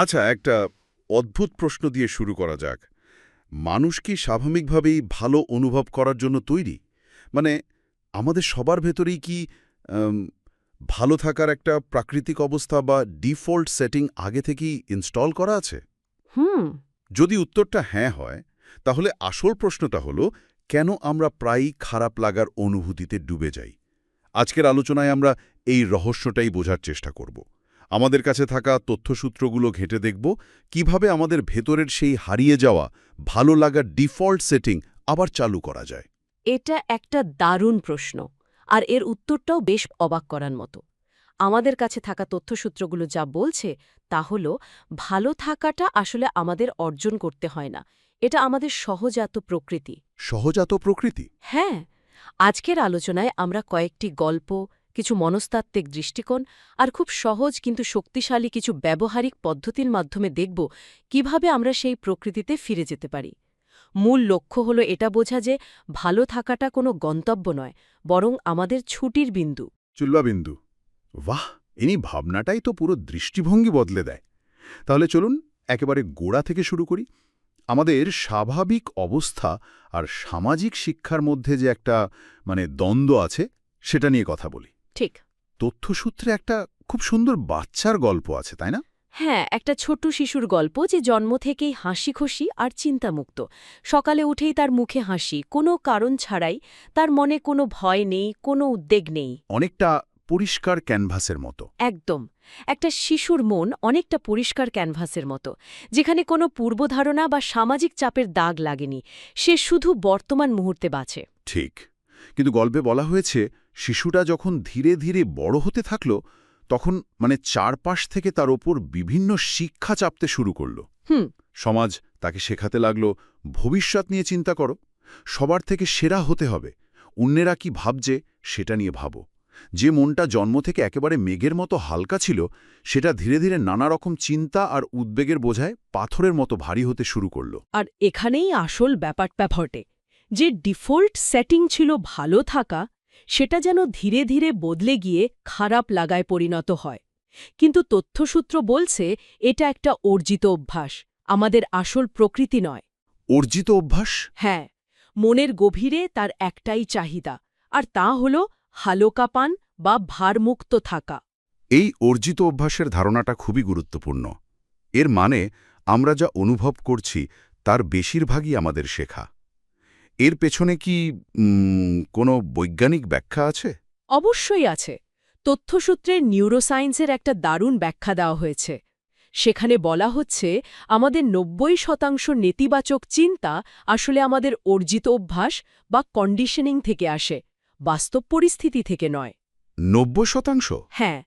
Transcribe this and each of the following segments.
আচ্ছা একটা অদ্ভুত প্রশ্ন দিয়ে শুরু করা যাক। মানুষ কি স্বাভাবিকভাবেই ভালো অনুভব করার জন্য তৈরি? মানে আমাদের সবার ভেতরেই কি ভালো থাকার একটা প্রাকৃতিক অবস্থা বা ডিফল্ট সেটিং আগে থেকেই ইনস্টল করা আছে? হুম। যদি উত্তরটা হ্যাঁ হয় তাহলে আসল প্রশ্নটা হলো কেন আমরা প্রায়ই খারাপ লাগার অনুভূতিতে ডুবে যাই? আজকের আলোচনায় আমরা এই রহস্যটাই বোঝার চেষ্টা করব। আমাদের কাছে থাকা তথ্যসূত্রগুলো ঘেঁটে দেখব কীভাবে আমাদের ভেতরের সেই হারিয়ে যাওয়া ভালো লাগার ডিফল্ট সেটিং আবার চালু করা যায়? এটা একটা দারুণ প্রশ্ন আর এর উত্তরটাও বেশ অবাক করার মতো। আমাদের কাছে থাকা তথ্যসূত্রগুলো যা বলছে তা হল ভালো থাকাটা আসলে আমাদের অর্জন করতে হয় না এটা আমাদের সহজাত প্রকৃতি। সহজাত প্রকৃতি? হ্যাঁ আজকের আলোচনায় আমরা কয়েকটি গল্প কিছু মনস্তাত্ত্বিক দৃষ্টিকোণ আর খুব সহজ কিন্তু শক্তিশালী কিছু ব্যবহারিক পদ্ধতির মাধ্যমে দেখব কীভাবে আমরা সেই প্রকৃতিতে ফিরে যেতে পারি। মূল লক্ষ্য হল এটা বোঝা যে ভালো থাকাটা কোনো গন্তব্য নয়, বরং আমাদের ছুটির বিন্দু। চুল্লাবিন্দু। বাহ! ইনি ভাবনাটাই তো পুরো দৃষ্টিভঙ্গি বদলে দেয়। তাহলে চলুন একেবারে গোড়া থেকে শুরু করি। আমাদের স্বাভাবিক অবস্থা আর সামাজিক শিক্ষার মধ্যে যে একটা মানে দ্বন্দ্ব আছে, সেটা নিয়ে কথা বলি। ঠিক। তথ্যসূত্রে একটা খুব সুন্দর বাচ্চার গল্প আছে তাই না? হ্যাঁ একটা ছোট্ট শিশুর গল্প যে জন্ম থেকেই হাসি খুশি আর চিন্তামুক্ত। সকালে উঠেই তার মুখে হাসি কোনো কারণ ছাড়াই তার মনে কোনো ভয় নেই কোনো উদ্বেগ নেই। অনেকটা পরিষ্কার ক্যানভাসের মতো। একদম। একটা শিশুর মন অনেকটা পরিষ্কার ক্যানভাসের মতো যেখানে কোনো পূর্বধারণা বা সামাজিক চাপের দাগ লাগেনি। সে শুধু বর্তমান মুহূর্তে বাঁচে। ঠিক। কিন্তু গল্পে বলা হয়েছে শিশুটা যখন ধীরে ধীরে বড় হতে থাকল তখন মানে চারপাশ থেকে তার ওপর বিভিন্ন শিক্ষা চাপতে শুরু করল। হুম। সমাজ তাকে শেখাতে লাগল ভবিষ্যৎ নিয়ে চিন্তা করো সবার থেকে সেরা হতে হবে অন্যেরা কি ভাবছে সেটা নিয়ে ভাবো। যে মনটা জন্ম থেকে একেবারে মেঘের মতো হালকা ছিল সেটা ধীরে ধীরে নানা রকম চিন্তা আর উদ্বেগের বোঝায় পাথরের মতো ভারী হতে শুরু করল। আর এখানেই আসল ব্যাপারটা ঘটে যে ডিফল্ট সেটিং ছিল ভালো থাকা সেটা যেন ধীরে ধীরে বদলে গিয়ে খারাপ লাগায় পরিণত হয়। কিন্তু তথ্যসূত্র বলছে এটা একটা অর্জিত অভ্যাস আমাদের আসল প্রকৃতি নয়। অর্জিত অভ্যাস? হ্যাঁ মনের গভীরে তার একটাই চাহিদা আর তা হল হালোকাপান বা ভারমুক্ত থাকা। এই অর্জিত অভ্যাসের ধারণাটা খুবই গুরুত্বপূর্ণ। এর মানে আমরা যা অনুভব করছি তার বেশিরভাগই আমাদের শেখা। এর পেছনে কি কোনো বৈজ্ঞানিক ব্যাখ্যা আছে? অবশ্যই আছে। তথ্যসূত্রের নিউরোসায়েন্সের একটা দারুণ ব্যাখ্যা দেওয়া হয়েছে। সেখানে বলা হচ্ছে আমাদের নব্বই শতাংশ নেতিবাচক চিন্তা আসলে আমাদের অর্জিত অভ্যাস বা কন্ডিশনিং থেকে আসে বাস্তব পরিস্থিতি থেকে নয়। নব্বই শতাংশ? হ্যাঁ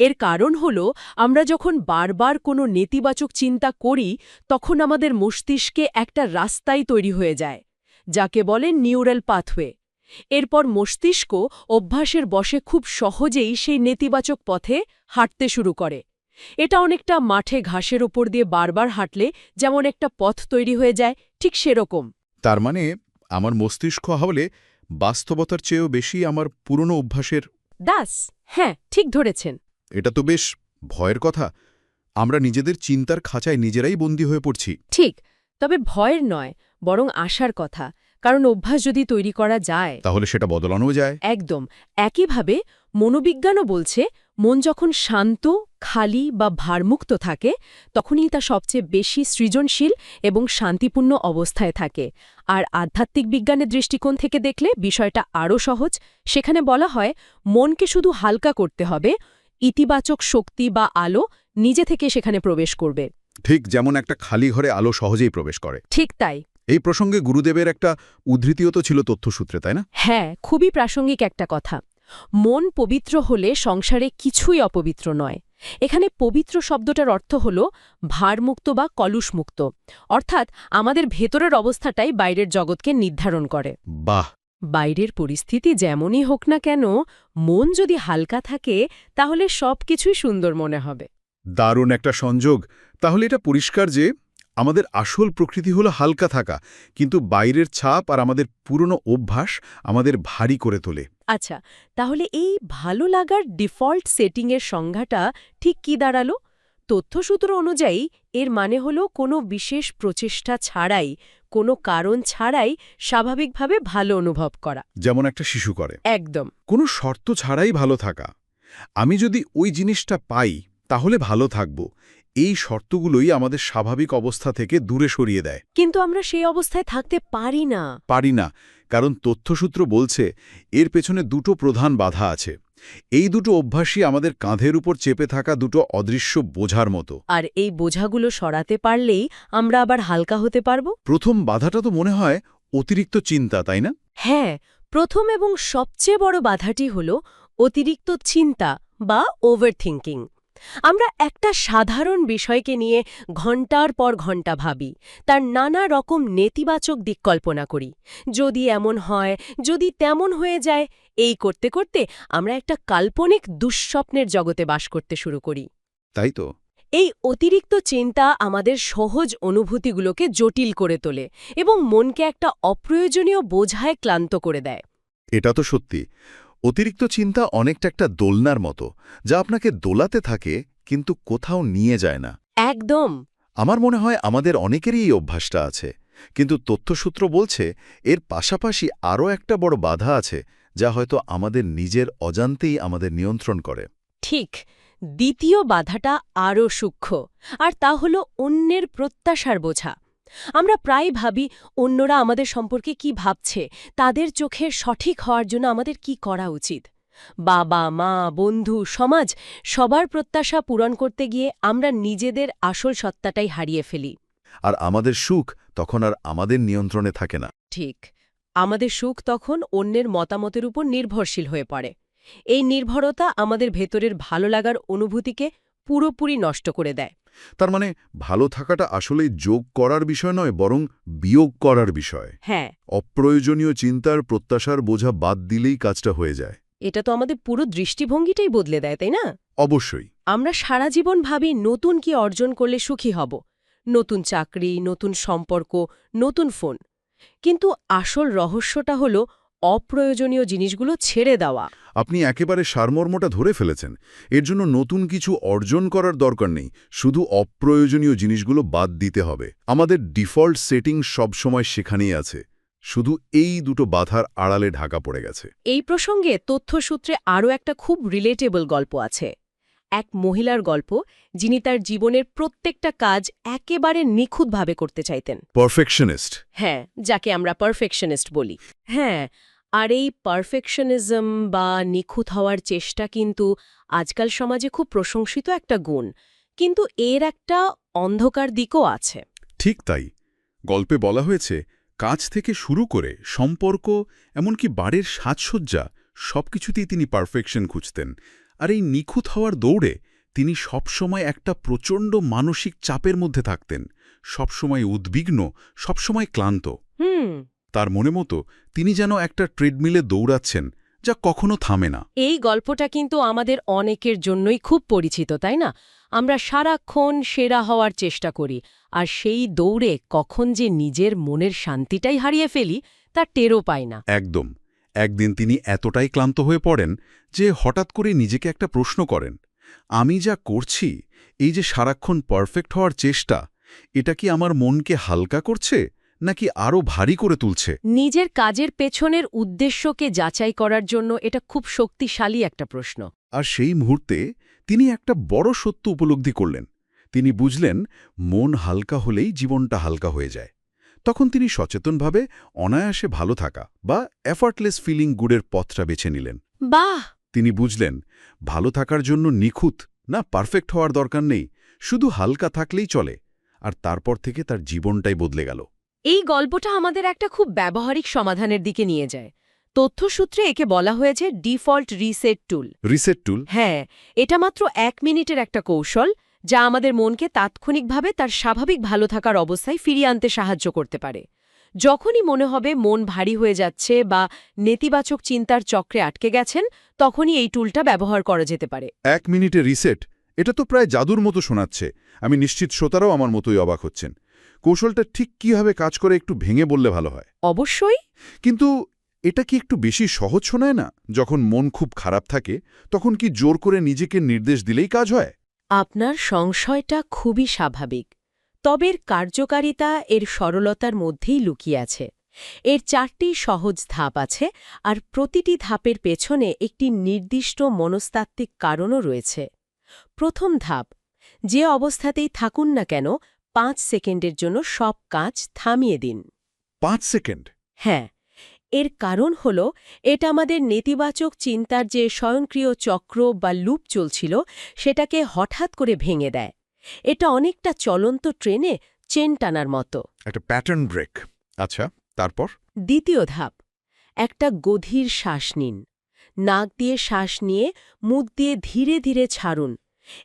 এর কারণ হল আমরা যখন বারবার কোনো নেতিবাচক চিন্তা করি তখন আমাদের মস্তিষ্কে একটা রাস্তাই তৈরি হয়ে যায়। যাকে বলে নিউরাল পাথওয়ে। এরপর মস্তিষ্ক অভ্যাসের বসে খুব সহজেই সেই নেতিবাচক পথে হাঁটতে শুরু করে। এটা অনেকটা মাঠে ঘাসের ওপর দিয়ে বারবার হাঁটলে যেমন একটা পথ তৈরি হয়ে যায় ঠিক সেরকম। তার মানে আমার মস্তিষ্ক হলে বাস্তবতার চেয়েও বেশি আমার পুরনো অভ্যাসের দাস হ্যাঁ ঠিক ধরেছেন। এটা তো বেশ ভয়ের কথা। আমরা নিজেদের চিন্তার খাঁচায় নিজেরাই বন্দী হয়ে পড়ছি। ঠিক তবে ভয়ের নয় বরং আশার কথা কারণ অভ্যাস যদি তৈরি করা যায়। তাহলে সেটা বদলানো যায়। একদম একইভাবে মনোবিজ্ঞানও বলছে মন যখন শান্ত খালি বা ভারমুক্ত থাকে তখনই তা সবচেয়ে বেশি সৃজনশীল এবং শান্তিপূর্ণ অবস্থায় থাকে। আর আধ্যাত্মিক বিজ্ঞানের দৃষ্টিকোণ থেকে দেখলে বিষয়টা আরও সহজ। সেখানে বলা হয় মনকে শুধু হালকা করতে হবে ইতিবাচক শক্তি বা আলো নিজে থেকে সেখানে প্রবেশ করবে। ঠিক যেমন একটা খালি ঘরে আলো সহজেই প্রবেশ করে। ঠিক তাই। এই প্রসঙ্গে গুরুদেবের একটা উদ্ধৃতিও তো ছিল তথ্যসূত্রে তাই না? হ্যাঁ খুবই প্রাসঙ্গিক একটা কথা। মন পবিত্র হলে সংসারে কিছুই অপবিত্র নয়। এখানে পবিত্র শব্দটার অর্থ হল ভারমুক্ত বা কলুষমুক্ত। অর্থাৎ আমাদের ভেতরের অবস্থাটাই বাইরের জগৎকে নির্ধারণ করে। বাহ! বাইরের পরিস্থিতি যেমনই হোক না কেন মন যদি হালকা থাকে তাহলে সব কিছুই সুন্দর মনে হবে। দারুণ একটা সংযোগ। তাহলে এটা পরিষ্কার যে আমাদের আসল প্রকৃতি হলো হালকা থাকা কিন্তু বাইরের ছাপ আর আমাদের পুরনো অভ্যাস আমাদের ভারী করে তোলে। আচ্ছা তাহলে এই ভালো লাগার ডিফল্ট সেটিংয়ের সংজ্ঞাটা ঠিক কি দাঁড়াল? তথ্যসূত্র অনুযায়ী এর মানে হল কোনো বিশেষ প্রচেষ্টা ছাড়াই কোনো কারণ ছাড়াই স্বাভাবিকভাবে ভালো অনুভব করা। যেমন একটা শিশু করে। একদম। কোনো শর্ত ছাড়াই ভালো থাকা। আমি যদি ওই জিনিসটা পাই তাহলে ভালো থাকব। এই শর্তগুলোই আমাদের স্বাভাবিক অবস্থা থেকে দূরে সরিয়ে দেয়। কিন্তু আমরা সেই অবস্থায় থাকতে পারি না। পারি না কারণ তথ্যসূত্র বলছে এর পেছনে দুটো প্রধান বাধা আছে। এই দুটো অভ্যাসই আমাদের কাঁধের উপর চেপে থাকা দুটো অদৃশ্য বোঝার মতো। আর এই বোঝাগুলো সরাতে পারলেই আমরা আবার হালকা হতে পারব? প্রথম বাধাটা তো মনে হয় অতিরিক্ত চিন্তা তাই না? হ্যাঁ প্রথম এবং সবচেয়ে বড় বাধাটি হল অতিরিক্ত চিন্তা বা ওভারথিঙ্কিং আমরা একটা সাধারণ বিষয়কে নিয়ে ঘণ্টার পর ঘণ্টা ভাবি তার নানা রকম নেতিবাচক দিক কল্পনা করি। যদি এমন হয় যদি তেমন হয়ে যায় এই করতে করতে আমরা একটা কাল্পনিক দুঃস্বপ্নের জগতে বাস করতে শুরু করি। তাই তো। এই অতিরিক্ত চিন্তা আমাদের সহজ অনুভূতিগুলোকে জটিল করে তোলে এবং মনকে একটা অপ্রয়োজনীয় বোঝায় ক্লান্ত করে দেয়। এটা তো সত্যি। অতিরিক্ত চিন্তা অনেকটা একটা দোলনার মতো যা আপনাকে দোলাতে থাকে কিন্তু কোথাও নিয়ে যায় না। একদম। আমার মনে হয় আমাদের অনেকেরই এই অভ্যাসটা আছে কিন্তু তথ্যসূত্র বলছে এর পাশাপাশি আরও একটা বড় বাধা আছে যা হয়তো আমাদের নিজের অজান্তেই আমাদের নিয়ন্ত্রণ করে। ঠিক। দ্বিতীয় বাধাটা আরও সূক্ষ্ম আর তা হল অন্যের প্রত্যাশার বোঝা। আমরা প্রায় ভাবি অন্যরা আমাদের সম্পর্কে কি ভাবছে তাদের চোখে সঠিক হওয়ার জন্য আমাদের কি করা উচিত। বাবা মা বন্ধু সমাজ সবার প্রত্যাশা পূরণ করতে গিয়ে আমরা নিজেদের আসল সত্তাটাই হারিয়ে ফেলি। আর আমাদের সুখ তখন আর আমাদের নিয়ন্ত্রণে থাকে না। ঠিক। আমাদের সুখ তখন অন্যের মতামতের উপর নির্ভরশীল হয়ে পড়ে। এই নির্ভরতা আমাদের ভেতরের ভালো লাগার অনুভূতিকে পুরোপুরি নষ্ট করে দেয়। তার মানে ভালো থাকাটা আসলে যোগ করার বিষয় নয় বরং বিয়োগ করার বিষয়। হ্যাঁ। অপ্রয়োজনীয় চিন্তার প্রত্যাশার বোঝা বাদ দিলেই কাজটা হয়ে যায়। এটা তো আমাদের পুরো দৃষ্টিভঙ্গিটাই বদলে দেয় তাই না? অবশ্যই। আমরা সারা জীবন ভাবি নতুন কি অর্জন করলে সুখী হব। নতুন চাকরি নতুন সম্পর্ক নতুন ফোন। কিন্তু আসল রহস্যটা হল অপ্রয়োজনীয় জিনিসগুলো ছেড়ে দেওয়া। আপনি একেবারে সারমর্মটা ধরে ফেলেছেন। এর জন্য নতুন কিছু অর্জন করার দরকার নেই। শুধু অপ্রয়োজনীয় জিনিসগুলো বাদ দিতে হবে। আমাদের ডিফল্ট সেটিং সবসময় সেখানেই আছে। শুধু এই দুটো বাধার আড়ালে ঢাকা পড়ে গেছে। এই প্রসঙ্গে তথ্যসূত্রে আরও একটা খুব রিলেটেবল গল্প আছে। এক মহিলার গল্প যিনি তার জীবনের প্রত্যেকটা কাজ একেবারে নিখুঁতভাবে করতে চাইতেন। পারফেকশনিস্ট। হ্যাঁ যাকে আমরা পারফেকশনিস্ট বলি। হ্যাঁ আর এই পারফেকশনিজম বা নিখুঁত হওয়ার চেষ্টা কিন্তু আজকাল সমাজে খুব প্রশংসিত একটা গুণ। কিন্তু এর একটা অন্ধকার দিকও আছে। ঠিক তাই। গল্পে বলা হয়েছে কাজ থেকে শুরু করে সম্পর্ক এমনকি বাড়ির সাজসজ্জা সবকিছুতেই তিনি পারফেকশন খুঁজতেন। আর এই নিখুঁত হওয়ার দৌড়ে তিনি সবসময় একটা প্রচণ্ড মানসিক চাপের মধ্যে থাকতেন। সবসময় উদ্বিগ্ন সবসময় ক্লান্ত। হুম। তার মনে মতো তিনি যেন একটা ট্রেডমিলে দৌড়াচ্ছেন যা কখনো থামে না। এই গল্পটা কিন্তু আমাদের অনেকের জন্যই খুব পরিচিত তাই না? আমরা সারাক্ষণ সেরা হওয়ার চেষ্টা করি আর সেই দৌড়ে কখন যে নিজের মনের শান্তিটাই হারিয়ে ফেলি তা টেরও পাই না। একদম। একদিন তিনি এতটাই ক্লান্ত হয়ে পড়েন যে হঠাৎ করে নিজেকে একটা প্রশ্ন করেন আমি যা করছি এই যে সারাক্ষণ পারফেক্ট হওয়ার চেষ্টা এটা কি আমার মনকে হালকা করছে? নাকি আরও ভারী করে তুলছে? নিজের কাজের পেছনের উদ্দেশ্যকে যাচাই করার জন্য এটা খুব শক্তিশালী একটা প্রশ্ন। আর সেই মুহূর্তে তিনি একটা বড় সত্য উপলব্ধি করলেন। তিনি বুঝলেন মন হালকা হলেই জীবনটা হালকা হয়ে যায়। তখন তিনি সচেতনভাবে অনায়াসে ভালো থাকা বা এফার্টলেস ফিলিং গুডের পথটা বেছে নিলেন। বাহ! তিনি বুঝলেন ভালো থাকার জন্য নিখুঁত না পারফেক্ট হওয়ার দরকার নেই শুধু হালকা থাকলেই চলে আর তারপর থেকে তার জীবনটাই বদলে গেল। এই গল্পটা আমাদের একটা খুব ব্যবহারিক সমাধানের দিকে নিয়ে যায়। তথ্যসূত্রে একে বলা হয়েছে default reset tool. Reset tool? হ্যাঁ এটা মাত্র এক মিনিটের একটা কৌশল যা আমাদের মনকে তাৎক্ষণিকভাবে তার স্বাভাবিক ভালো থাকার অবস্থায় ফিরিয়ে আনতে সাহায্য করতে পারে। যখনই মনে হবে মন ভারী হয়ে যাচ্ছে বা নেতিবাচক চিন্তার চক্রে আটকে গেছেন তখনই এই টুলটা ব্যবহার করা যেতে পারে। এক মিনিটে রিসেট? এটা তো প্রায় জাদুর মতো শোনাচ্ছে। আমি নিশ্চিত শ্রোতারাও আমার মতোই অবাক হচ্ছেন। কৌশলটা ঠিক কীভাবে কাজ করে একটু ভেঙে বললে ভালো হয়? অবশ্যই। কিন্তু এটা কি একটু বেশি সহজ শোনায় না? যখন মন খুব খারাপ থাকে তখন কি জোর করে নিজেকে নির্দেশ দিলেই কাজ হয়? আপনার সংশয়টা খুবই স্বাভাবিক। তবে এর কার্যকারিতা এর সরলতার মধ্যেই লুকিয়ে আছে। এর চারটি সহজ ধাপ আছে আর প্রতিটি ধাপের পেছনে একটি নির্দিষ্ট মনস্তাত্ত্বিক কারণও রয়েছে। প্রথম ধাপ যে অবস্থাতেই থাকুন না কেন পাঁচ সেকেন্ডের জন্য সব কাজ থামিয়ে দিন। পাঁচ সেকেন্ড? হ্যাঁ এর কারণ হল এটা আমাদের নেতিবাচক চিন্তার যে স্বয়ংক্রিয় চক্র বা লুপ চলছিল সেটাকে হঠাৎ করে ভেঙে দেয়। এটা অনেকটা চলন্ত ট্রেনে চেন টানার মতো। একটা প্যাটার্ন ব্রেক আচ্ছা তারপর? দ্বিতীয় ধাপ একটা গভীর শ্বাস নিন। নাক দিয়ে শ্বাস নিয়ে মুখ দিয়ে ধীরে ধীরে ছাড়ুন।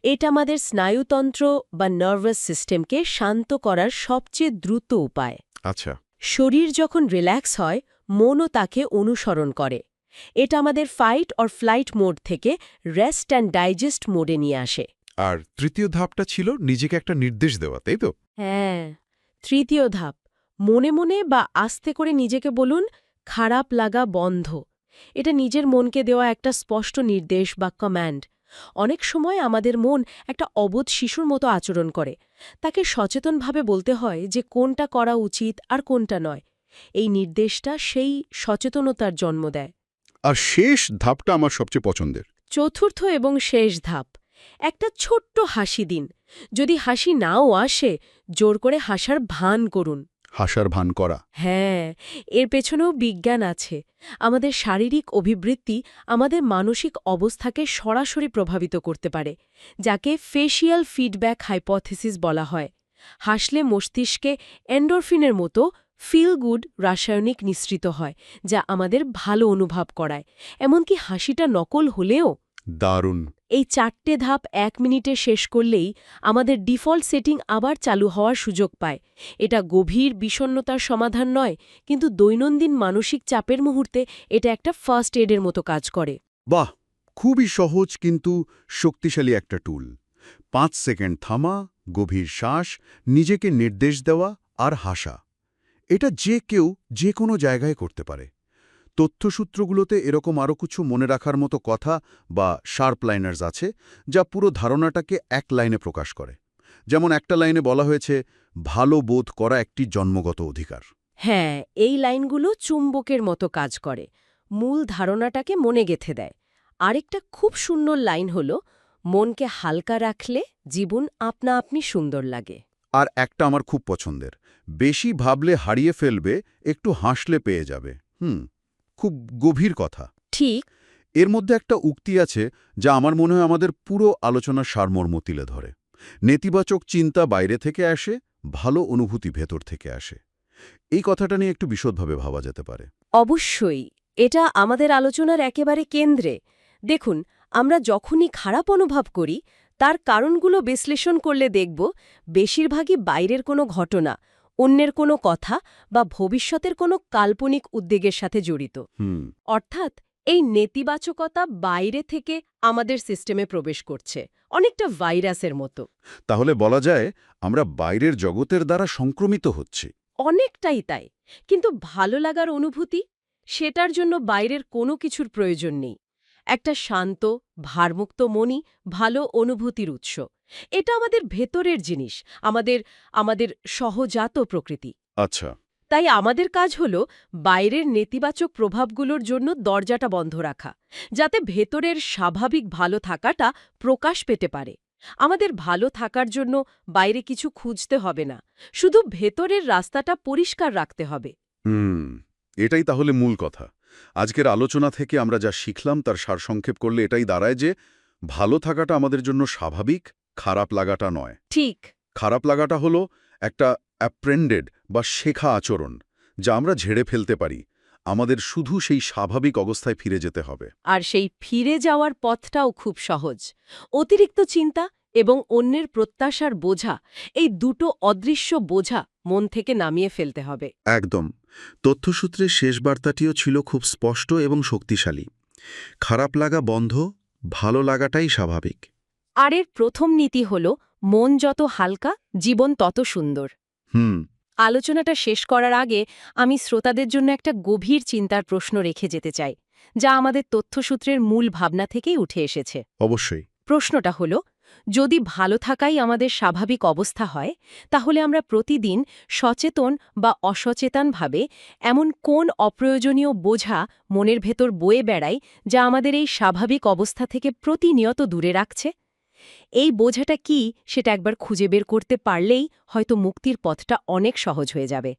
এটা আমাদের স্নায়ুতন্ত্র বা নার্ভাস সিস্টেমকে শান্ত করার সবচেয়ে দ্রুত উপায়। আচ্ছা। শরীর যখন রিল্যাক্স হয় মনও তাকে অনুসরণ করে। এটা আমাদের ফাইট অর ফ্লাইট মোড থেকে রেস্ট অ্যান্ড ডাইজেস্ট মোডে নিয়ে আসে। আর তৃতীয় ধাপটা ছিল নিজেকে একটা নির্দেশ দেওয়া তাই তো? হ্যাঁ তৃতীয় ধাপ। মনে মনে বা আস্তে করে নিজেকে বলুন খারাপ লাগা বন্ধ। এটা নিজের মনকে দেওয়া একটা স্পষ্ট নির্দেশ বা কমান্ড অনেক সময় আমাদের মন একটা অবোধ শিশুর মতো আচরণ করে। তাকে সচেতনভাবে বলতে হয় যে কোনটা করা উচিত আর কোনটা নয়। এই নির্দেশটা সেই সচেতনতার জন্ম দেয়। আর শেষ ধাপটা আমার সবচেয়ে পছন্দের। চতুর্থ এবং শেষ ধাপ। একটা ছোট্ট হাসি দিন। যদি হাসি নাও আসে জোর করে হাসার ভান করুন। হাসার ভান করা। হ্যাঁ এর পেছনেও বিজ্ঞান আছে। আমাদের শারীরিক অভিবৃত্তি আমাদের মানসিক অবস্থাকে সরাসরি প্রভাবিত করতে পারে যাকে ফেশিয়াল ফিডব্যাক হাইপথেসিস বলা হয়। হাসলে মস্তিষ্কে এন্ডোরফিনের মতো ফিল গুড রাসায়নিক নিঃসৃত হয় যা আমাদের ভালো অনুভব করায়। এমনকি হাসিটা নকল হলেও দারুণ। এই চারটে ধাপ এক মিনিটে শেষ করলেই আমাদের ডিফল্ট সেটিং আবার চালু হওয়ার সুযোগ পায়। এটা গভীর বিষণ্নতার সমাধান নয়, কিন্তু দৈনন্দিন মানসিক চাপের মুহূর্তে এটা একটা ফার্স্ট এডের মতো কাজ করে। বাহ! খুবই সহজ, কিন্তু শক্তিশালী একটা টুল পাঁচ সেকেন্ড থামা, গভীর শ্বাস, নিজেকে নির্দেশ দেওয়া আর হাসা। এটা যে কেউ যে কোনো জায়গায় করতে পারে। তথ্যসূত্রগুলোতে এরকম আরও কিছু মনে রাখার মতো কথা বা শার্প লাইনার্স আছে যা পুরো ধারণাটাকে এক লাইনে প্রকাশ করে। যেমন একটা লাইনে বলা হয়েছে ভালো বোধ করা একটি জন্মগত অধিকার। হ্যাঁ এই লাইনগুলো চুম্বকের মতো কাজ করে মূল ধারণাটাকে মনে গেথে দেয়। আরেকটা খুব সুন্দর লাইন হল মনকে হালকা রাখলে জীবন আপনা আপনি সুন্দর লাগে। আর একটা আমার খুব পছন্দের বেশি ভাবলে হারিয়ে ফেলবে একটু হাসলে পেয়ে যাবে। হুম। খুব গভীর কথা। ঠিক। এর মধ্যে একটা উক্তি আছে যা আমার মনে হয় আমাদের পুরো আলোচনার সারমর্ম তুলে ধরে। নেতিবাচক চিন্তা বাইরে থেকে আসে ভালো অনুভূতি ভেতর থেকে আসে। এই কথাটা নিয়ে একটু বিশদভাবে ভাবা যেতে পারে। অবশ্যই এটা আমাদের আলোচনার একেবারে কেন্দ্রে। দেখুন আমরা যখনই খারাপ অনুভব করি তার কারণগুলো বিশ্লেষণ করলে দেখব বেশিরভাগই বাইরের কোনো ঘটনা অন্যের কোনো কথা বা ভবিষ্যতের কোনো কাল্পনিক উদ্বেগের সাথে জড়িত। হুম। অর্থাৎ এই নেতিবাচকতা বাইরে থেকে আমাদের সিস্টেমে প্রবেশ করছে অনেকটা ভাইরাসের মতো। তাহলে বলা যায় আমরা বাইরের জগতের দ্বারা সংক্রমিত হচ্ছি। অনেকটাই তাই। কিন্তু ভালো লাগার অনুভূতি? সেটার জন্য বাইরের কোনো কিছুর প্রয়োজন নেই। একটা শান্ত ভারমুক্ত মনই ভালো অনুভূতির উৎস। এটা আমাদের ভেতরের জিনিস আমাদের আমাদের সহজাত প্রকৃতি। আচ্ছা। তাই আমাদের কাজ হল বাইরের নেতিবাচক প্রভাবগুলোর জন্য দরজাটা বন্ধ রাখা যাতে ভেতরের স্বাভাবিক ভালো থাকাটা প্রকাশ পেতে পারে। আমাদের ভালো থাকার জন্য বাইরে কিছু খুঁজতে হবে না শুধু ভেতরের রাস্তাটা পরিষ্কার রাখতে হবে। হুম এটাই তাহলে মূল কথা। আজকের আলোচনা থেকে আমরা যা শিখলাম তার সারসংক্ষেপ করলে এটাই দাঁড়ায় যে ভালো থাকাটা আমাদের জন্য স্বাভাবিক খারাপ লাগাটা নয়। ঠিক। খারাপ লাগাটা হলো একটা অ্যাপ্রেন্ডেড বা শেখা আচরণ যা আমরা ঝেড়ে ফেলতে পারি। আমাদের শুধু সেই স্বাভাবিক অবস্থায় ফিরে যেতে হবে। আর সেই ফিরে যাওয়ার পথটাও খুব সহজ। অতিরিক্ত চিন্তা এবং অন্যের প্রত্যাশার বোঝা এই দুটো অদৃশ্য বোঝা মন থেকে নামিয়ে ফেলতে হবে। একদম। তথ্যসূত্রের শেষ বার্তাটিও ছিল খুব স্পষ্ট এবং শক্তিশালী। খারাপ লাগা বন্ধ ভালো লাগাটাই স্বাভাবিক। আর এর প্রথম নীতি হল মন যত হালকা জীবন তত সুন্দর। হুম। আলোচনাটা শেষ করার আগে আমি শ্রোতাদের জন্য একটা গভীর চিন্তার প্রশ্ন রেখে যেতে চাই যা আমাদের তথ্যসূত্রের মূল ভাবনা থেকেই উঠে এসেছে। অবশ্যই। প্রশ্নটা হল যদি ভালো থাকাই আমাদের স্বাভাবিক অবস্থা হয়, তাহলে আমরা প্রতিদিন সচেতন বা অসচেতনভাবে এমন কোন অপ্রয়োজনীয় বোঝা মনের ভেতর বয়ে বেড়াই যা আমাদের এই স্বাভাবিক অবস্থা থেকে প্রতিনিয়ত দূরে রাখছে? এই বোঝাটা কি সেটা একবার খুঁজে বের করতে পারলেই হয়তো মুক্তির পথটা অনেক সহজ হয়ে যাবে।